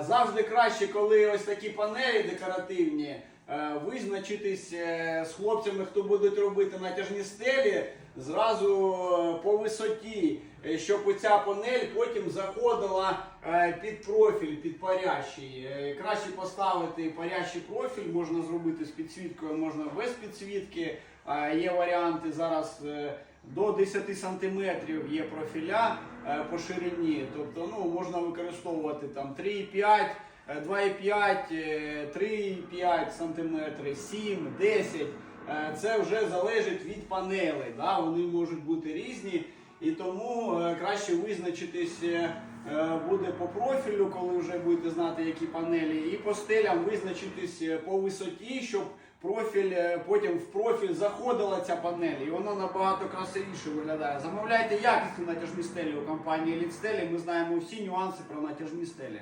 Завжди краще, коли ось такі панелі декоративні, визначитись е, з хлопцями, хто будуть робити натяжні стелі, зразу е, по висоті, е, щоб оця панель потім заходила е, під профіль, під парящий. Е, Краще поставити парящий профіль, можна зробити з підсвіткою, можна без підсвітки. Е, Є варіанти зараз. е, до 10 сантиметрів є профіля е, по ширині, тобто ну, можна використовувати там 3,5, е, 2,5, е, 3,5 сантиметри, 7, 10. Е, Це вже залежить від панелей. Да? Вони можуть бути різні. І тому е, краще визначитись е, е, буде по профілю, коли вже будете знати, які панелі, і по стелям визначитись по висоті, щоб профіль потім в профіль заходила ця панель, і вона набагато красивіше виглядає. Замовляйте якісні натяжні стелі у компанії Elite Стелі. Ми знаємо всі нюанси про натяжні стелі.